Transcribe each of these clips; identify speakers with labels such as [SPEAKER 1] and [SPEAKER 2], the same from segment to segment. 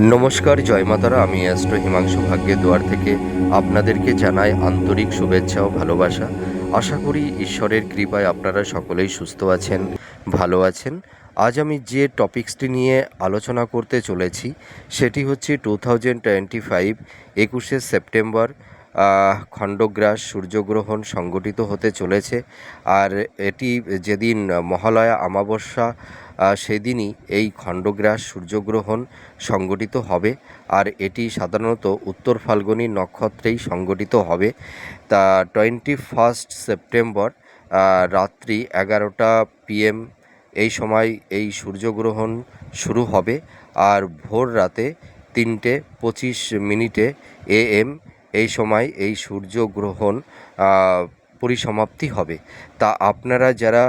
[SPEAKER 1] নমস্কার জয় মাতারা। আমি অ্যাস্ট্রো হিমাংশু ভাগ্যের দুয়ার থেকে আপনাদেরকে জানাই আন্তরিক শুভেচ্ছা ও ভালোবাসা। আশা করি ঈশ্বরের কৃপায় আপনারা সকলেই সুস্থ আছেন ভালো আছেন। আজ আমি যে টপিক্সটি নিয়ে আলোচনা করতে চলেছি সেটি হচ্ছে টু থাউজেন্ড টোয়েন্টি ফাইভ একুশে সেপ্টেম্বর খণ্ডগ্রাস সূর্যগ্রহণ সংগঠিত হতে চলেছে। আর এটি যেদিন মহালয়া অমাবস্যা আহ, সেদিনই এই খণ্ডগ্রাস সূর্যগ্রহণ সংগঠিত হবে। আর এটি সাধারণত উত্তর ফাল্গুনী নক্ষত্রেই সংগঠিত হবে। তা টোয়েন্টি ফার্স্ট সেপ্টেম্বর রাত্রি এগারোটা পিএম এই সময় এই সূর্যগ্রহণ শুরু হবে। আর ভোর রাতে তিনটে পঁচিশ মিনিটে এএম এই সময় এই সূর্যগ্রহণ পরিসমাপ্তি হবে। তা আপনারা যারা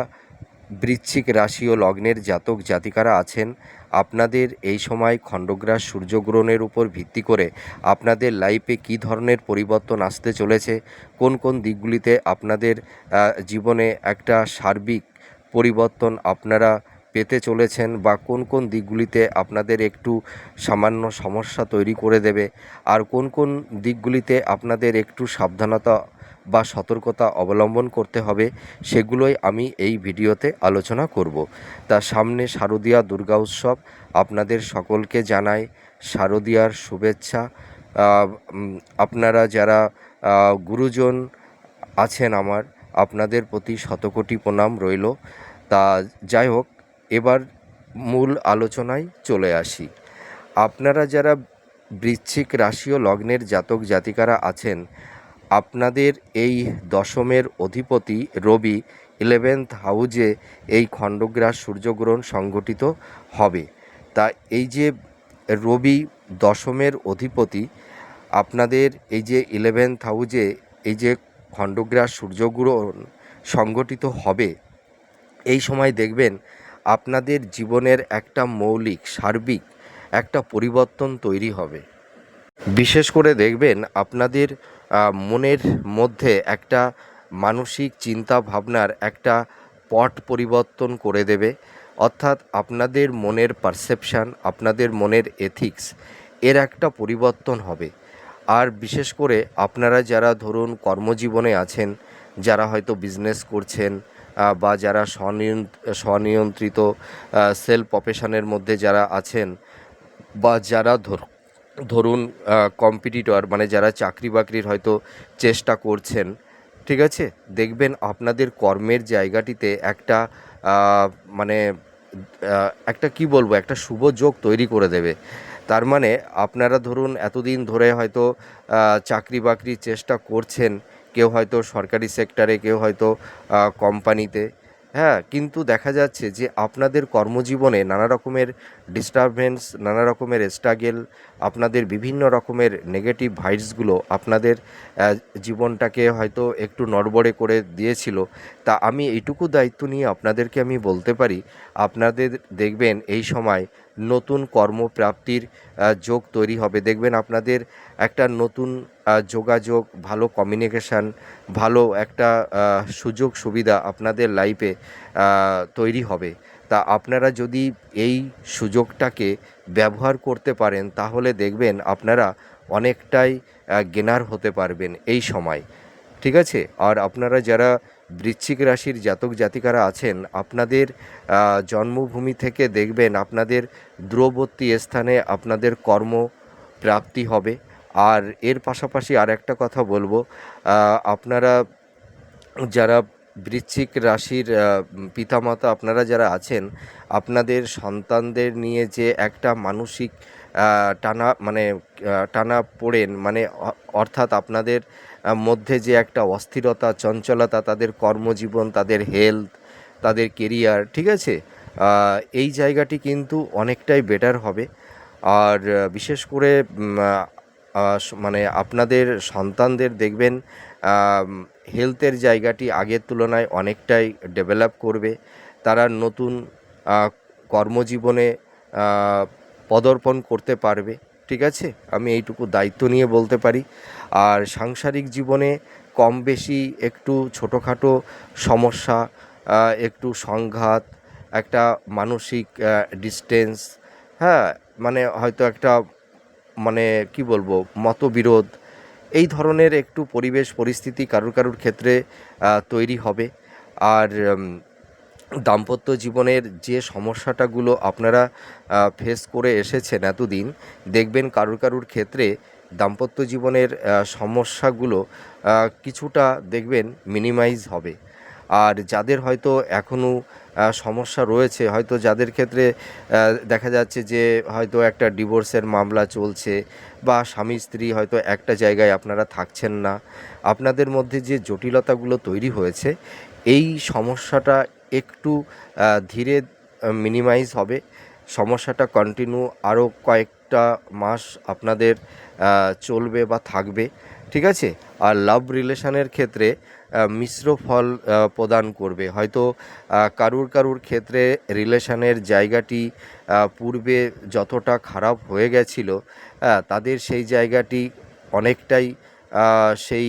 [SPEAKER 1] বৃশ্চিক রাশি ও লগ্নের জাতক জাতিকারা আছেন। আপনাদের এই সময় খণ্ডগ্রাস সূর্যগ্রহণের উপর ভিত্তি করে আপনাদের লাইফে কী ধরনের পরিবর্তন আসতে চলেছে? কোন কোন দিকগুলিতে আপনাদের জীবনে একটা সার্বিক পরিবর্তন আপনারা পেতে চলেছেন বা কোন কোন দিকগুলিতে আপনাদের একটু সামান্য সমস্যা তৈরি করে দেবে? আর কোন কোন দিকগুলিতে আপনাদের একটু সাবধানতা বা সতর্কতা অবলম্বন করতে হবে, সেগুলোই আমি এই ভিডিওতে আলোচনা করব। তা সামনে শারদীয়া দুর্গা উৎসব, আপনাদের সকলকে জানাই শারদীয়ার শুভেচ্ছা। আপনারা যারা গুরুজন আছেন আমার, আপনাদের প্রতি শতকোটি প্রণাম রইল। তা যাই হোক, এবার মূল আলোচনায় চলে আসি। আপনারা যারা বৃশ্চিক রাশি ও লগ্নের জাতক জাতিকারা আছেন আপনাদের এই দশমের অধিপতি রবি ইলেভেন্থ হাউজে এই খণ্ডগ্রাস সূর্যগ্রহণ সংগঠিত হবে। তা এই যে রবি দশমের অধিপতি, আপনাদের এই যে ইলেভেন্থ হাউজে এই যে খণ্ডগ্রাস সূর্যগ্রহণ সংগঠিত হবে, এই সময় দেখবেন আপনাদের জীবনের একটা মৌলিক, সার্বিক একটা পরিবর্তন তৈরি হবে। বিশেষ করে দেখবেন আপনাদের মনের মধ্যে একটা মানসিক চিন্তা ভাবনার একটা পট পরিবর্তন করে দেবে। অর্থাৎ আপনাদের মনের পারসেপশান, আপনাদের মনের এথিক্স এর একটা পরিবর্তন হবে। আর বিশেষ করে আপনারা যারা ধরুন কর্মজীবনে আছেন, যারা হয়তো বিজনেস করছেন বা যারা স্বনিয়ন্ত স্বনিয়ন্ত্রিত সেল প্রফেশনের মধ্যে যারা আছেন, বা যারা ধরুন কম্পিটিটর মানে যারা চাকরি বাকরির হয়তো চেষ্টা করছেন, ঠিক আছে? দেখবেন আপনাদের কর্মের জায়গাটিতে একটা মানে একটা কি বলব, একটা শুভ যোগ তৈরি করে দেবে। তার মানে আপনারা ধরুন, এতদিন ধরে হয়তো চাকরি বাকরির চেষ্টা করছেন, কেউ হয়তো সরকারি সেক্টরে কেউ হয়তো কোম্পানিতে হ্যাঁ কিন্তু দেখা যাচ্ছে যে আপনাদের কর্মজীবনে নানা রকমের ডিস্টারবেন্স নানা রকমের স্ট্রাগেল আপনাদের বিভিন্ন রকমের নেগেটিভ ভাইবসগুলো আপনাদের জীবনটাকে হয়তো একটু নড়বড়ে করে দিয়েছিল। তা আমি এইটুকু দায়িত্ব নিয়ে আপনাদেরকে আমি বলতে পারি, আপনাদের দেখবেন এই সময় নতুন কর্মপ্রাপ্তির যোগ তৈরি হবে। দেখবেন আপনাদের একটা নতুন যোগাযোগ, ভালো কমিউনিকেশান ভালো একটা সুযোগ সুবিধা আপনাদের লাইফে তৈরি হবে। তা আপনারা যদি এই সুযোগটাকে ব্যবহার করতে পারেন, তাহলে দেখবেন আপনারা অনেকটাই গেনার হতে পারবেন এই সময়। ঠিক আছে? আর আপনারা যারা বৃশ্চিক রাশির জাতক জাতিকারা আছেন, আপনাদের জন্মভূমি থেকে দেখবেন আপনাদের দূরবর্তী স্থানে আপনাদের কর্ম প্রাপ্তি হবে। আর এর পাশাপাশি আর একটা কথা বলব আপনারা যারা বৃশ্চিক রাশির পিতামাতা আপনারা যারা আছেন, আপনাদের সন্তানদের নিয়ে যে একটা মানসিক টানা মানে টানা পড়েন মানে অর্থাৎ আপনাদের মধ্যে যে একটা অস্থিরতা, চঞ্চলতা, তাদের কর্মজীবন, তাদের হেলথ তাদের কেরিয়ার ঠিক আছে? এই জায়গাটি কিন্তু অনেকটাই বেটার হবে। আর বিশেষ করে মানে আপনাদের সন্তানদের দেখবেন হেলথের জায়গাটি আগের তুলনায় অনেকটাই ডেভেলপ করবে। তারা নতুন কর্মজীবনে পদার্পণ করতে পারবে, ঠিক আছে? আমি এইটুকু দায়িত্ব নিয়ে বলতে পারি। আর সাংসারিক জীবনে কম বেশি একটু ছোটোখাটো সমস্যা একটু সংঘাত, একটা মানসিক ডিস্টেন্স হ্যাঁ? মানে হয়তো একটা মানে কি বলব, মতবিরোধ, এই ধরনের একটু পরিবেশ পরিস্থিতি কারুর কারুর ক্ষেত্রে তৈরি হবে। আর দাম্পত্য জীবনের যে সমস্যাটাগুলো আপনারা ফেস করে এসেছেন এতদিন, দেখবেন কারুর কারুর ক্ষেত্রে দাম্পত্য জীবনের সমস্যাগুলো কিছুটা দেখবেন মিনিমাইজ হবে। আর যাদের হয়তো এখনও সমস্যা রয়েছে। হয়তো যাদের ক্ষেত্রে দেখা যাচ্ছে যে হয়তো একটা ডিভোর্সের মামলা চলছে বা স্বামী, স্ত্রী হয়তো একটা জায়গায় আপনারা থাকছেন না। আপনাদের মধ্যে যে জটিলতাগুলো তৈরি হয়েছে, এই সমস্যাটা একটু ধীরে, মিনিমাইজ হবে। সমস্যাটা কন্টিনিউ আরও কয়েকটা মাস আপনাদের চলবে বা থাকবে। ঠিক আছে? আর লাভ রিলেশনের ক্ষেত্রে মিশ্র ফল প্রদান করবে। হয়তো কারুর কারুর ক্ষেত্রে রিলেশনের জায়গাটি পূর্বে যতটা খারাপ হয়ে গেছিল তাদের সেই জায়গাটি অনেকটাই সেই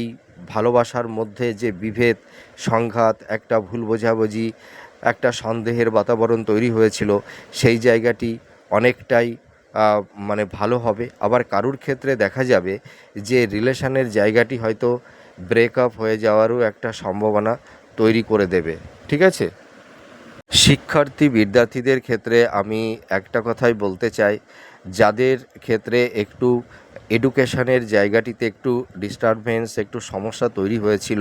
[SPEAKER 1] ভালোবাসার মধ্যে যে বিভেদ, সংঘাত, একটা ভুল বোঝাবুঝি, একটা সন্দেহের বাতাবরণ তৈরি হয়েছিল, সেই জায়গাটি অনেকটাই মানে ভালো হবে। আবার কারুর ক্ষেত্রে দেখা যাবে যে রিলেশানের জায়গাটি হয়তো ব্রেকআপ হয়ে যাওয়ারও একটা সম্ভাবনা তৈরি করে দেবে। ঠিক আছে? শিক্ষার্থী, বিদ্যার্থীদের ক্ষেত্রে আমি একটা কথাই বলতে চাই। যাদের ক্ষেত্রে একটু এডুকেশনের জায়গাটিতে একটু ডিস্টারবেন্স একটু সমস্যা তৈরি হয়েছিল।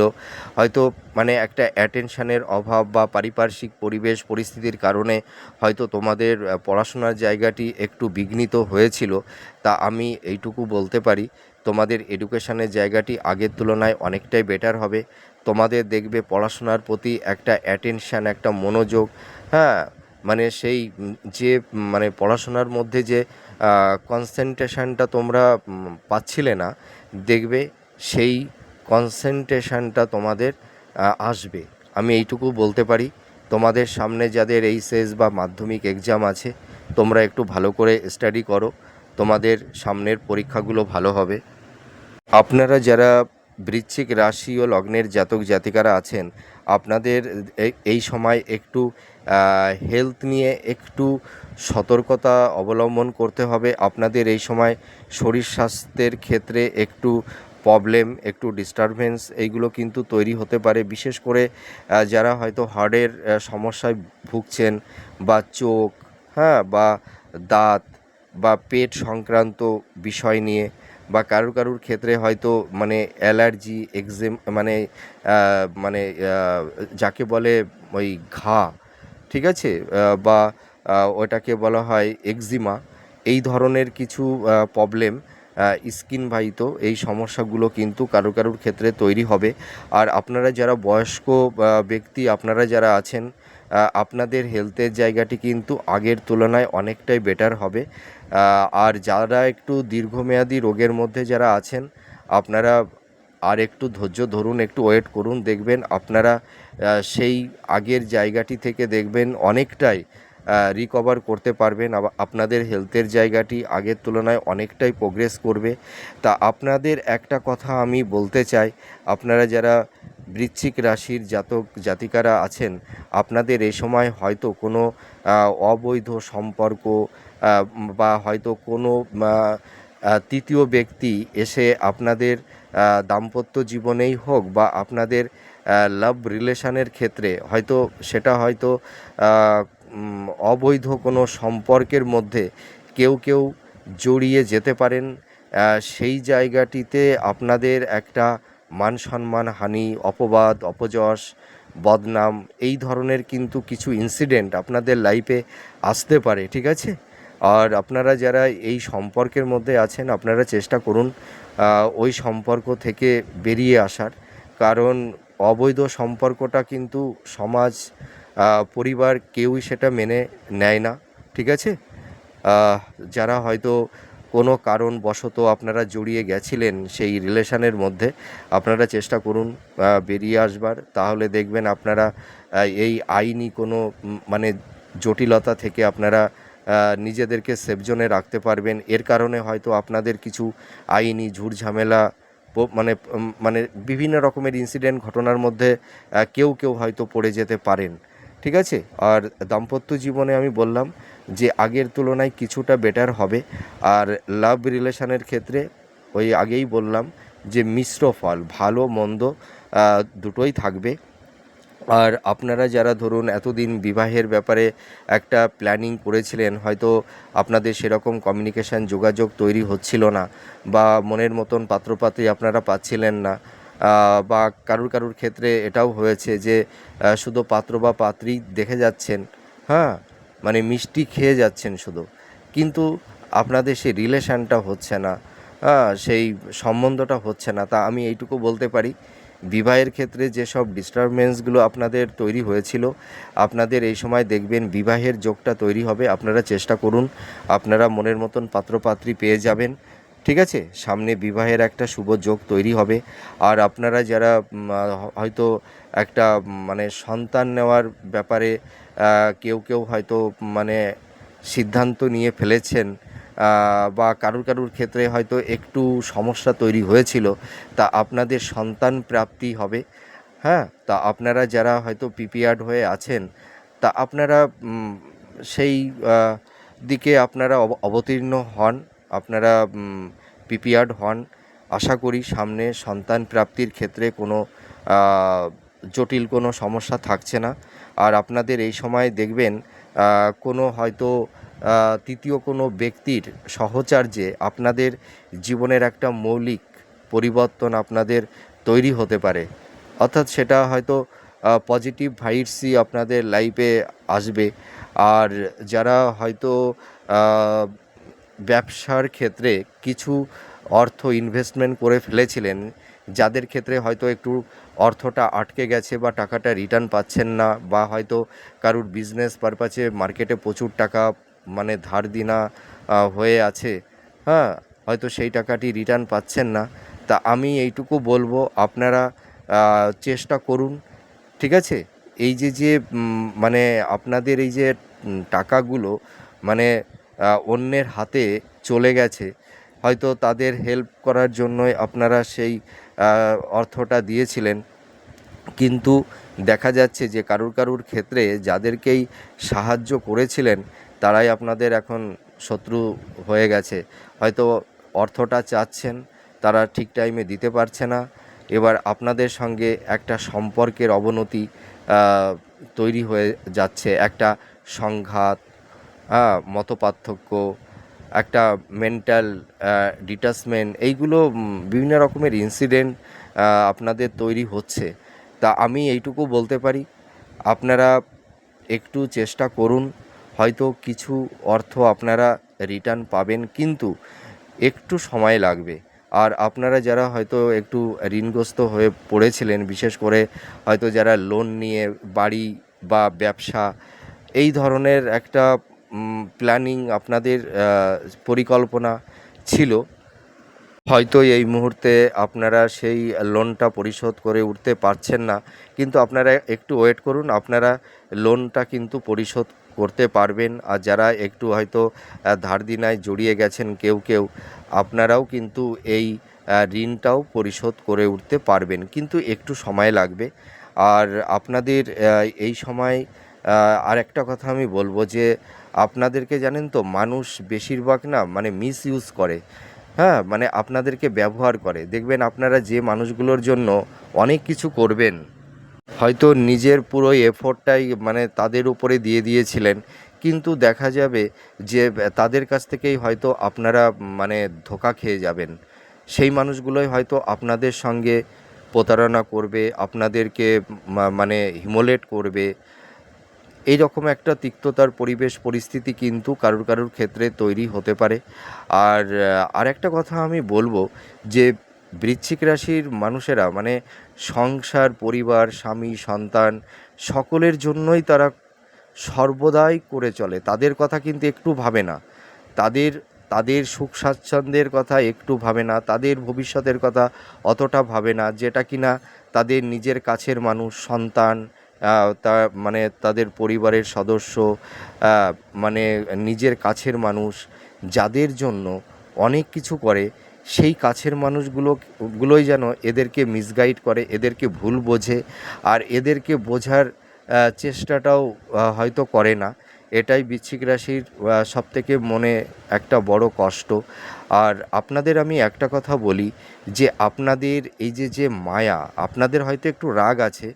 [SPEAKER 1] হয়তো মানে একটা অ্যাটেনশানের অভাব বা পারিপার্শ্বিক পরিবেশ, পরিস্থিতির কারণে হয়তো তোমাদের পড়াশোনার জায়গাটি একটু বিঘ্নিত হয়েছিল। তা আমি এইটুকু বলতে পারি, তোমাদের এডুকেশনের জায়গাটি আগের তুলনায় অনেকটাই বেটার হবে। তোমাদের দেখবে পড়াশোনার প্রতি একটা অ্যাটেনশান একটা মনোযোগ হ্যাঁ মানে সেই যে মানে পড়াশোনার মধ্যে যে কনসেন্ট্রেশনটা তোমরা পাচ্ছিলে না, দেখবে সেই কনসেন্ট্রেশনটা তোমাদের আসবে। আমি এইটুকু বলতে পারি, তোমাদের সামনে যাদের এইচএস বা মাধ্যমিক এক্সাম আছে, তোমরা একটু ভালো করে স্টাডি করো, তোমাদের সামনের পরীক্ষাগুলো ভালো হবে। আপনারা যারা বৃশ্চিক রাশি ও লগ্নের জাতক জাতিকারা আছেন আপনাদের এই সময় একটু হেলথ নিয়ে একটু সতর্কতা অবলম্বন করতে হবে। আপনাদের এই সময় শরীর স্বাস্থ্যের ক্ষেত্রে একটু প্রবলেম একটু ডিস্টারবেন্স এইগুলো কিন্তু তৈরি হতে পারে। বিশেষ করে যারা হয়তো হার্টের সমস্যায় ভুগছেন বা চোখ হ্যাঁ বা দাঁত বা পেট সংক্রান্ত বিষয় নিয়ে বা কারুর কারুর ক্ষেত্রে হয়তো মানে অ্যালার্জি, এক্সেম মানে মানে যাকে বলে ওই ঘা, ঠিক আছে? বা ওটাকে বলা হয় এক্সিমা, এই ধরনের কিছু প্রবলেম স্কিন বাহিত এই সমস্যাগুলো কিন্তু কারুর কারুর ক্ষেত্রে তৈরি হবে। আর আপনারা যারা বয়স্ক ব্যক্তি, আপনারা যারা আছেন আপনাদের হেলথের জায়গাটি কিন্তু আগের তুলনায় অনেকটাই বেটার হবে। আর যারা একটু দীর্ঘমেয়াদী রোগের মধ্যে যারা আছেন, আপনারা আর একটু ধৈর্য ধরুন, একটু ওয়েট করুন, দেখবেন আপনারা সেই আগের জায়গাটি থেকে দেখবেন অনেকটাই রিকভার করতে পারবেন। আপনাদের হেলথের জায়গাটি আগের তুলনায় অনেকটাই প্রোগ্রেস করবে। তা আপনাদের একটা কথা আমি বলতে চাই, আপনারা যারা বৃশ্চিক রাশির জাতক জাতিকারা আছেন, আপনাদের এই সময় হয়তো কোনো অবৈধ সম্পর্ক বা হয়তো কোনো তৃতীয় ব্যক্তি এসে আপনাদের দাম্পত্য জীবনেই হোক বা আপনাদের লাভ রিলেশনের ক্ষেত্রে হয়তো সেটা হয়তো অবৈধ কোনো সম্পর্কের মধ্যে কেউ কেউ জড়িয়ে যেতে পারেন। সেই জায়গাটিতে আপনাদের একটা মান সম্মান, হানি, অপবাদ, অপযশ, বদনাম, এই ধরনের কিন্তু কিছু ইনসিডেন্ট আপনাদের লাইফে আসতে পারে, ঠিক আছে? আর আপনারা যারা এই সম্পর্কের মধ্যে আছেন, আপনারা চেষ্টা করুন ওই সম্পর্ক থেকে বেরিয়ে আসার। কারণ অবৈধ সম্পর্কটা কিন্তু সমাজ পরিবার কেউই সেটা মেনে নেয় না, ঠিক আছে? যারা হয়তো কোনো কারণবশত আপনারা জড়িয়ে গেছিলেন সেই রিলেশানের মধ্যে, আপনারা চেষ্টা করুন বেরিয়ে আসবার। তাহলে দেখবেন আপনারা এই আইনি কোনো মানে জটিলতা থেকে আপনারা নিজেদেরকে সেফ জোনে রাখতে পারবেন। এর কারণে হয়তো আপনাদের কিছু আইনি ঝুট ঝামেলা মানে মানে বিভিন্ন রকমের ইনসিডেন্ট ঘটনার মধ্যে কেউ কেউ হয়তো পড়ে যেতে পারেন। ঠিক আছে? আর দাম্পত্য জীবনে আমি বললাম যে আগের তুলনায় কিছুটা বেটার হবে। আর লাভ রিলেশনের ক্ষেত্রে ওই আগেই বললাম যে মিশ্র ফল, ভালো, মন্দ দুটোই থাকবে। আর আপনারা যারা ধরুন এতদিন বিবাহের ব্যাপারে একটা প্ল্যানিং করেছিলেন, হয়তো আপনাদের সেরকম কমিউনিকেশান যোগাযোগ তৈরি হচ্ছিল না বা মনের মতন পাত্রপাত্রী আপনারা পাচ্ছিলেন না। বা কারুর কারুর ক্ষেত্রে এটাও হয়েছে যে শুধু পাত্র বা পাত্রী দেখে যাচ্ছেন। হ্যাঁ মানে মিষ্টি খেয়ে যাচ্ছেন শুধু। কিন্তু আপনাদের সেই রিলেশানটা হচ্ছে না। হ্যাঁ সেই সম্বন্ধটা হচ্ছে না। তা আমি এইটুকু বলতে পারি, বিবাহের ক্ষেত্রে যেসব ডিস্টারবেন্সগুলো আপনাদের তৈরি হয়েছিল, আপনাদের এই সময় দেখবেন বিবাহের যোগটা তৈরি হবে। আপনারা চেষ্টা করুন, আপনারা মনের মতন পাত্রপাত্রী পেয়ে যাবেন। ঠিক আছে? সামনে বিবাহের একটা শুভ যোগ তৈরি হবে। আর আপনারা যারা হয়তো একটা মানে সন্তান নেওয়ার ব্যাপারে কেউ কেউ হয়তো মানে সিদ্ধান্ত নিয়ে ফেলেছেন বা কারুর কারুর ক্ষেত্রে হয়তো একটু সমস্যা তৈরি হয়েছিল, তা আপনাদের সন্তান প্রাপ্তি হবে। হ্যাঁ তা আপনারা যারা হয়তো প্রিপেয়ার্ড হয়ে আছেন, তা আপনারা সেই দিকে আপনারা অব- অবতীর্ণ হন, আপনারা প্রিপেয়ার্ড হন। আশা করি সামনে সন্তান প্রাপ্তির ক্ষেত্রে কোনো জটিল কোনো সমস্যা থাকছে না। আর আপনাদের এই সময় দেখবেন কোনো হয়তো তৃতীয় কোনো ব্যক্তির সহচার্যে আপনাদের জীবনের একটা মৌলিক পরিবর্তন আপনাদের তৈরি হতে পারে। অর্থাৎ সেটা হয়তো পজিটিভ ভাইবসই আপনাদের লাইফে আসবে। আর যারা হয়তো ব্যবসার ক্ষেত্রে কিছু অর্থ ইনভেস্টমেন্ট করে ফেলেছিলেন, যাদের ক্ষেত্রে হয়তো একটু অর্থটা আটকে গেছে বা টাকাটা রিটার্ন পাচ্ছেন না বা হয়তো কারুর বিজনেস পারপাসে মার্কেটে প্রচুর টাকা মানে ধার দিনা হয়ে আছে হ্যাঁ হয়তো সেই টাকাটি রিটার্ন পাচ্ছেন না। তা আমি এইটুকু বলব, আপনারা চেষ্টা করুন, ঠিক আছে? এই যে যে মানে আপনাদের এই যে টাকাগুলো মানে অন্যের হাতে চলে গেছে হয়তো তাদের হেল্প করার জন্যই আপনারা সেই অর্থটা দিয়েছিলেন। কিন্তু দেখা যাচ্ছে যে কারুর কারুর ক্ষেত্রে যাদেরকেই সাহায্য করেছিলেন, তারাই আপনাদের এখন শত্রু হয়ে গেছে। হয়তো অর্থটা চাচ্ছেন, তারা ঠিক টাইমে দিতে পারছে না। এবার আপনাদের সঙ্গে একটা সম্পর্কের অবনতি তৈরি হয়ে যাচ্ছে। একটা সংঘাত মতপার্থক্য একটা মেন্টাল ডিটাচমেন্ট এইগুলো বিভিন্ন রকমের ইনসিডেন্ট আপনাদের তৈরি হচ্ছে। তা আমি এইটুকু বলতে পারি, আপনারা একটু চেষ্টা করুন, হয়তো কিছু অর্থ আপনারা রিটার্ন পাবেন, কিন্তু একটু সময় লাগবে। আর আপনারা যারা হয়তো একটু ঋণগ্রস্ত হয়ে পড়েছিলেন, বিশেষ করে হয়তো যারা লোন নিয়ে, বাড়ি বা ব্যবসা, এই ধরনের একটা প্ল্যানিং আপনাদের পরিকল্পনা ছিল। হয়তো এই মুহূর্তে আপনারা সেই লোনটা পরিশোধ করে উঠতে পারছেন না। কিন্তু আপনারা একটু ওয়েট করুন, আপনারা লোনটা কিন্তু পরিশোধ করতে পারবেন। আর যারা একটু হয়তো ধার দিনায় জড়িয়ে গেছেন কেউ কেউ, আপনারাও কিন্তু এই ঋণটাও পরিশোধ করে উঠতে পারবেন। কিন্তু একটু সময় লাগবে। আর আপনাদের এই সময় আর একটা কথা আমি বলব যে আপনাদেরকে জানেন তো, মানুষ বেশিরভাগ না মানে মিস ইউজ করে। হ্যাঁ মানে আপনাদেরকে ব্যবহার করে। দেখবেন আপনারা যে মানুষগুলোর জন্য অনেক কিছু করবেন, হয়তো নিজের পুরো এফোর্টটাই মানে তাদের উপরে দিয়ে দিয়েছিলেন, কিন্তু দেখা যাবে যে তাদের কাছ থেকেই হয়তো আপনারা মানে ধোকা খেয়ে যাবেন। সেই মানুষগুলোই হয়তো আপনাদের সঙ্গে প্রতারণা করবে, আপনাদেরকে মানে হিমোলেট করবে এই রকম একটা তিক্ততার পরিবেশ, পরিস্থিতি কিন্তু কারুর কারুর ক্ষেত্রে তৈরি হতে পারে। আর আরেকটা কথা আমি বলব যে, বৃশ্চিক রাশির মানুষেরা মানে সংসার, পরিবার, স্বামী, সন্তান সকলের জন্যই তারা সর্বদাই করে চলে। তাদের কথা কিন্তু একটু ভাবে না। তাদের তাদের সুখ স্বাচ্ছন্দ্যের কথা একটু ভাবে না। তাদের ভবিষ্যতের কথা অতটা ভাবে না। যেটা কিনা তাদের নিজের কাছের মানুষ, সন্তান তা মানে তাদের পরিবারের সদস্য মানে নিজের কাছের মানুষ যাদের জন্য অনেক কিছু করে, সেই কাছের মানুষগুলো, গুলোই যেন এদেরকে মিসগাইড করে, এদেরকে ভুল বোঝে আর এদেরকে বোঝার চেষ্টাটাও হয়তো করে না। এটাই বৃশ্চিক রাশির সব থেকে মনে একটা বড় কষ্ট। আর আপনাদের আমি একটা কথা বলি যে, আপনাদের এই যে যে মায়া, আপনাদের হয়তো একটু রাগ আছে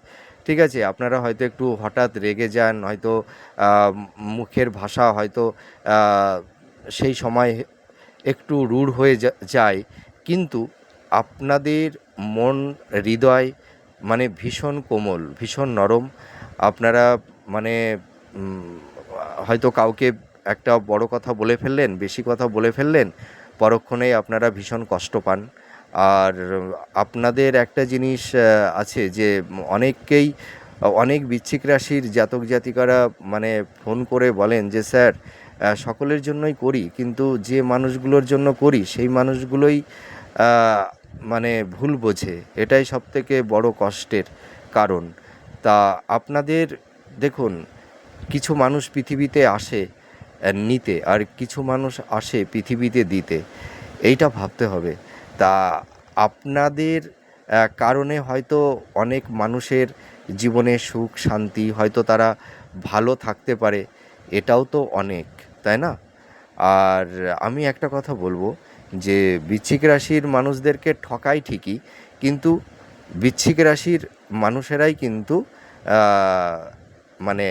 [SPEAKER 1] ঠিক আছে, আপনারা হয়তো একটু হঠাৎ রেগে যান, হয়তো মুখের ভাষা হয়তো সেই সময় একটু রূঢ় হয়ে যায়। কিন্তু আপনাদের মন, হৃদয় মানে ভীষণ কোমল, ভীষণ নরম। আপনারা মানে হয়তো কাউকে একটা বড় কথা বলে ফেললেন, বেশি কথা বলে ফেললেন, পরক্ষণেই আপনারা ভীষণ কষ্ট পান। আর আপনাদের একটা জিনিস আছে যে অনেককেই, অনেক বৃশ্চিক রাশির জাতক জাতিকারা মানে ফোন করে বলেন যে, স্যার সকলের জন্যই করি, কিন্তু যে মানুষগুলোর জন্য করি, সেই মানুষগুলোই মানে ভুল বোঝে। এটাই সবথেকে বড় কষ্টের কারণ। তা আপনাদের, দেখুন, কিছু মানুষ পৃথিবীতে আসে নিতে, আর কিছু মানুষ আসে পৃথিবীতে দিতে। এইটা ভাবতে হবে। তা আপনাদের কারণে হয়তো অনেক মানুষের জীবনে সুখ, শান্তি, হয়তো তারা ভালো থাকতে পারে, এটাও তো অনেক, তাই না? আর আমি একটা কথা বলব যে বৃশ্চিক রাশির মানুষদেরকে ঠকাই ঠিকই, কিন্তু বৃশ্চিক রাশির মানুষেরাই কিন্তু মানে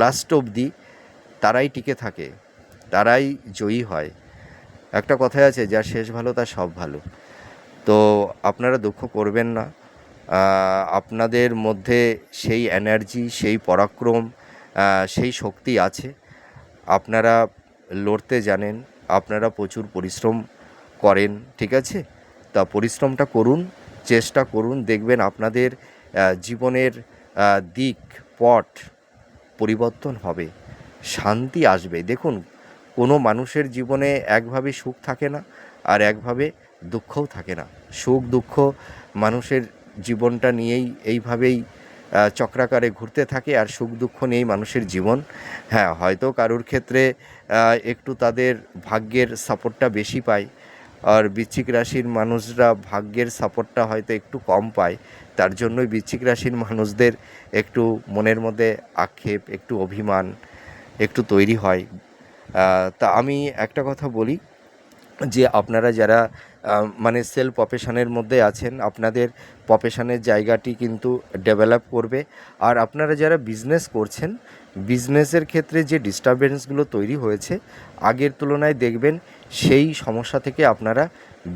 [SPEAKER 1] লাস্ট অবধি তারাই টিকে থাকে, তারাই জয়ী হয়। একটা কথাই আছে যার শেষ ভালো তার সব ভালো। তো আপনারা দুঃখ করবেন না। আপনাদের মধ্যে সেই এনার্জি সেই পরাক্রম সেই শক্তি আছে। আপনারা লড়তে জানেন, আপনারা প্রচুর পরিশ্রম করেন, ঠিক আছে? তা পরিশ্রমটা করুন, চেষ্টা করুন, দেখবেন আপনাদের জীবনের দিক পট পরিবর্তন হবে, শান্তি আসবে। দেখুন কোনো মানুষের জীবনে একভাবে সুখ থাকে না আর একভাবে দুঃখও থাকে না। সুখ, দুঃখ মানুষের জীবনটা নিয়েই এইভাবেই চক্রাকারে ঘুরতে থাকে আর সুখ, দুঃখ নিয়েই মানুষের জীবন। হ্যাঁ হয়তো কারোর ক্ষেত্রে একটু তাদের ভাগ্যের সাপোর্টটা বেশি পায় আর বৃশ্চিক রাশির মানুষরা ভাগ্যের সাপোর্টটা হয়তো একটু কম পায়। তার জন্যই বৃশ্চিক রাশির মানুষদের একটু মনের মধ্যে আক্ষেপ, একটু অভিমান, একটু তৈরি হয়। তা আমি একটা কথা বলি যে আপনারা যারা মানে সেল প্রফেশনের মধ্যে আছেন, আপনাদের প্রফেশনের জায়গাটি কিন্তু ডেভেলপ করবে। আর আপনারা যারা বিজনেস করছেন বিজনেসের ক্ষেত্রে যে ডিস্টারবেন্সগুলো তৈরি হয়েছে, আগের তুলনায় দেখবেন সেই সমস্যা থেকে আপনারা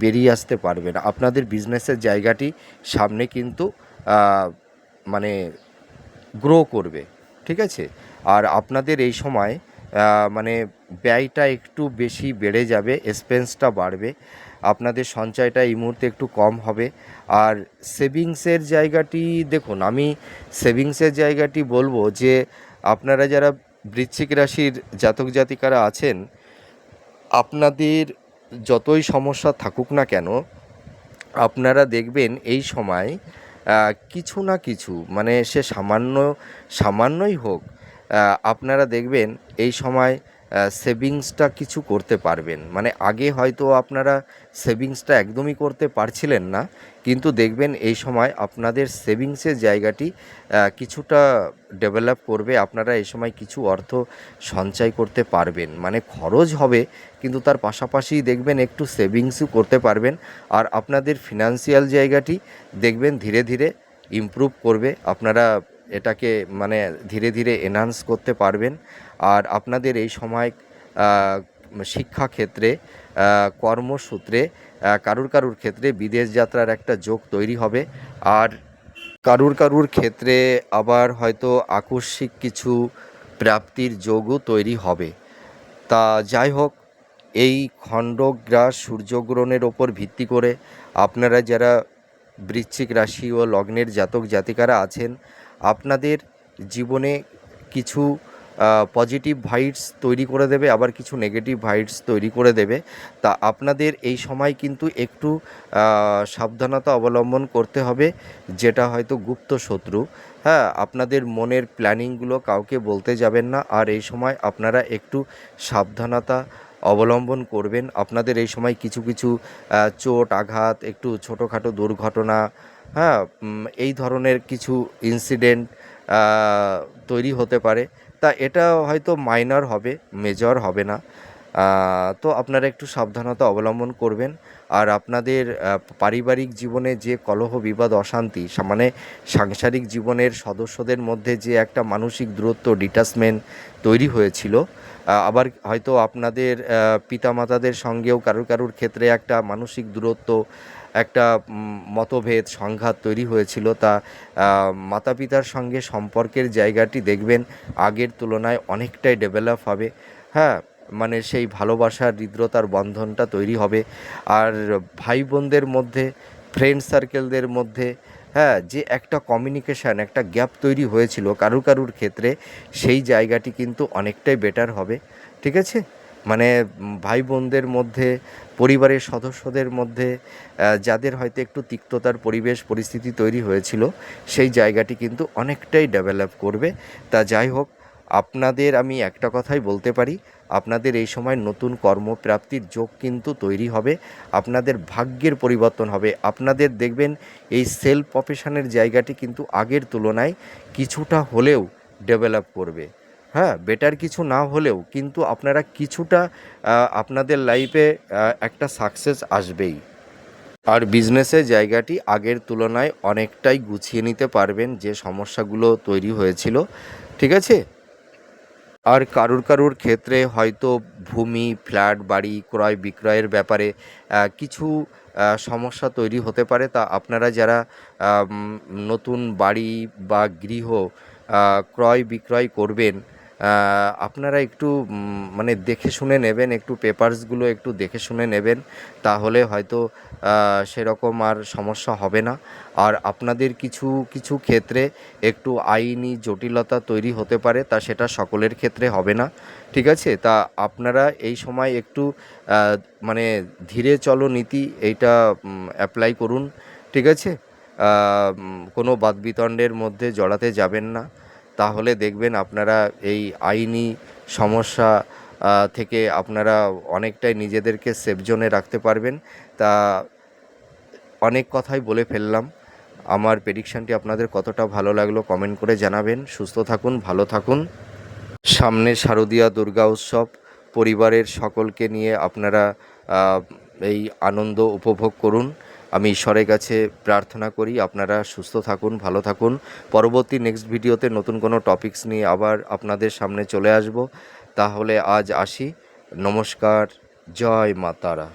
[SPEAKER 1] বেরিয়ে আসতে পারবেন। আপনাদের বিজনেসের জায়গাটি সামনে কিন্তু মানে গ্রো করবে, ঠিক আছে? আর আপনাদের এই সময় মানে ব্যয়টা একটু বেশি বেড়ে যাবে এক্সপেন্সটা বাড়বে, আপনাদের সঞ্চয়টা এই মুহূর্তে একটু কম হবে। আর সেভিংসের জায়গাটি দেখুন, আমি সেভিংসের জায়গাটি বলব যে, আপনারা যারা বৃশ্চিক রাশির জাতক জাতিকারা আছেন, আপনাদের যতই সমস্যা থাকুক না কেন, আপনারা দেখবেন এই সময় কিছু না কিছু মানে সে সামান্য, সামান্যই হোক আপনারা দেখবেন এই সময় সেভিংসটা কিছু করতে পারবেন। মানে আগে হয়তো আপনারা সেভিংসটা একদমই করতে পারছিলেন না, কিন্তু দেখবেন এই সময় আপনাদের সেভিংসের জায়গাটি কিছুটা ডেভেলপ করবে, আপনারা এই সময় কিছু অর্থ সঞ্চয় করতে পারবেন। মানে খরচ হবে, কিন্তু তার পাশাপাশি দেখবেন একটু সেভিংসও করতে পারবেন, আর আপনাদের ফিনান্সিয়াল জায়গাটি দেখবেন ধীরে ধীরে ইমপ্রুভ করবে। আপনারা এটাকে মানে ধীরে ধীরে এনহান্স করতে পারবেন। আর আপনাদের এই সময় আহ, শিক্ষাক্ষেত্রে কর্মসূত্রে কারুর কারুর ক্ষেত্রে বিদেশ যাত্রার একটা যোগ তৈরি হবে। আর কারুর কারুর ক্ষেত্রে আবার হয়তো আকস্মিক কিছু প্রাপ্তির যোগও তৈরি হবে। তা যাই হোক এই খণ্ডগ্রাস সূর্যগ্রহণের ওপর ভিত্তি করে আপনারা যারা বৃশ্চিক রাশি ও লগ্নের জাতক জাতিকারা আছেন আপনাদের জীবনে কিছু পজিটিভ ভাইবস তৈরি করে দেবে, আবার কিছু নেগেটিভ ভাইবস তৈরি করে দেবে। তা আপনাদের এই সময় কিন্তু একটু সাবধানতা অবলম্বন করতে হবে, যেটা হয়তো গুপ্ত শত্রু। হ্যাঁ আপনাদের মনের প্ল্যানিংগুলো কাউকে বলতে যাবেন না, আর এই সময় আপনারা একটু সাবধানতা অবলম্বন করবেন। আপনাদের এই সময় কিছু কিছু চোট, আঘাত, একটু ছোটোখাটো দুর্ঘটনা হ্যাঁ এই ধরনের কিছু ইনসিডেন্ট তৈরি হতে পারে। তা এটা হয়তো মাইনর হবে মেজর হবে না। তো আপনারা একটু সাবধানতা অবলম্বন করবেন। আর আপনাদের পারিবারিক জীবনে যে কলহ, বিবাদ, অশান্তি মানে সাংসারিক জীবনের সদস্যদের মধ্যে যে একটা মানসিক দূরত্ব ডিটাচমেন্ট তৈরি হয়েছিল আবার হয়তো আপনাদের পিতামাতাদের সঙ্গেও কারুর কারুর ক্ষেত্রে একটা মানসিক দূরত্ব একটা মতভেদ, সংঘাত তৈরি হয়েছিল। তা মাতা পিতার সঙ্গে সম্পর্কের জায়গাটি দেখবেন, আগের তুলনায় অনেকটাই ডেভেলপ হবে। হ্যাঁ মানে সেই ভালোবাসার হৃদ্রতার বন্ধনটা তৈরি হবে। আর ভাই বোনদের মধ্যে ফ্রেন্ড সার্কেলদের মধ্যে হ্যাঁ যে একটা কমিউনিকেশান একটা গ্যাপ তৈরি হয়েছিল কারুর কারুর ক্ষেত্রে, সেই জায়গাটি কিন্তু অনেকটাই বেটার হবে। ঠিক আছে? মানে ভাই বোনদের মধ্যে, পরিবারের সদস্যদের মধ্যে যাদের হয়তো একটু তিক্ততার পরিবেশ, পরিস্থিতি তৈরি হয়েছিল, সেই জায়গাটি কিন্তু অনেকটাই ডেভেলপ করবে। তা যাই হোক, আপনাদের আমি একটা কথাই বলতে পারি, আপনাদের এই সময় নতুন কর্মপ্রাপ্তির যোগ কিন্তু তৈরি হবে, আপনাদের ভাগ্যের পরিবর্তন হবে। আপনাদের দেখবেন, এই সেলফ প্রফেশনের জায়গাটি কিন্তু আগের তুলনায় কিছুটা হলেও ডেভেলপ করবে। হ্যাঁ বেটার কিছু না হলেও কিন্তু আপনারা কিছুটা আপনাদের লাইফে একটা সাকসেস আসবেই। আর বিজনেসের জায়গাটি আগের তুলনায় অনেকটাই গুছিয়ে নিতে পারবেন যে সমস্যাগুলো তৈরি হয়েছিল, ঠিক আছে? আর কারুর কারুর ক্ষেত্রে হয়তো ভূমি ফ্ল্যাট বাড়ি, ক্রয় বিক্রয়ের ব্যাপারে কিছু সমস্যা তৈরি হতে পারে তা আপনারা যারা নতুন বাড়ি বা গৃহ ক্রয় বিক্রয় করবেন আপনারা একটু মানে দেখে শুনে নেবেন, একটু পেপারসগুলো একটু দেখে শুনে নেবেন, তাহলে হয়তো সেরকম আর সমস্যা হবে না। আর আপনাদের কিছু কিছু ক্ষেত্রে একটু আইনি জটিলতা তৈরি হতে পারে, তা সেটা সকলের ক্ষেত্রে হবে না। ঠিক আছে? তা আপনারা এই সময় একটু মানে ধীরে চলো নীতি, এইটা অ্যাপ্লাই করুন। ঠিক আছে? কোনো বাদবিতণ্ডের মধ্যে জড়াতে যাবেন না। তাহলে দেখবেন আপনারা এই আইনি সমস্যা থেকে আপনারা অনেকটাই নিজেদেরকে সেফ জোনে রাখতে পারবেন। তা অনেক কথাই বলে ফেললাম। আমার প্রেডিকশানটি আপনাদের কতটা ভালো লাগল কমেন্ট করে জানাবেন। সুস্থ থাকুন, ভালো থাকুন। সামনে শারদীয়া দুর্গা উৎসব, পরিবারের সকলকে নিয়ে আপনারা এই আনন্দ উপভোগ করুন। আমি ঈশ্বরের কাছে প্রার্থনা করি, আপনারা সুস্থ থাকুন, ভালো থাকুন। পরবর্তী নেক্সট ভিডিওতে নতুন কোনো টপিকস নিয়ে আবার আপনাদের সামনে চলে আসব। তাহলে আজ আসি। নমস্কার, জয় মা তারা।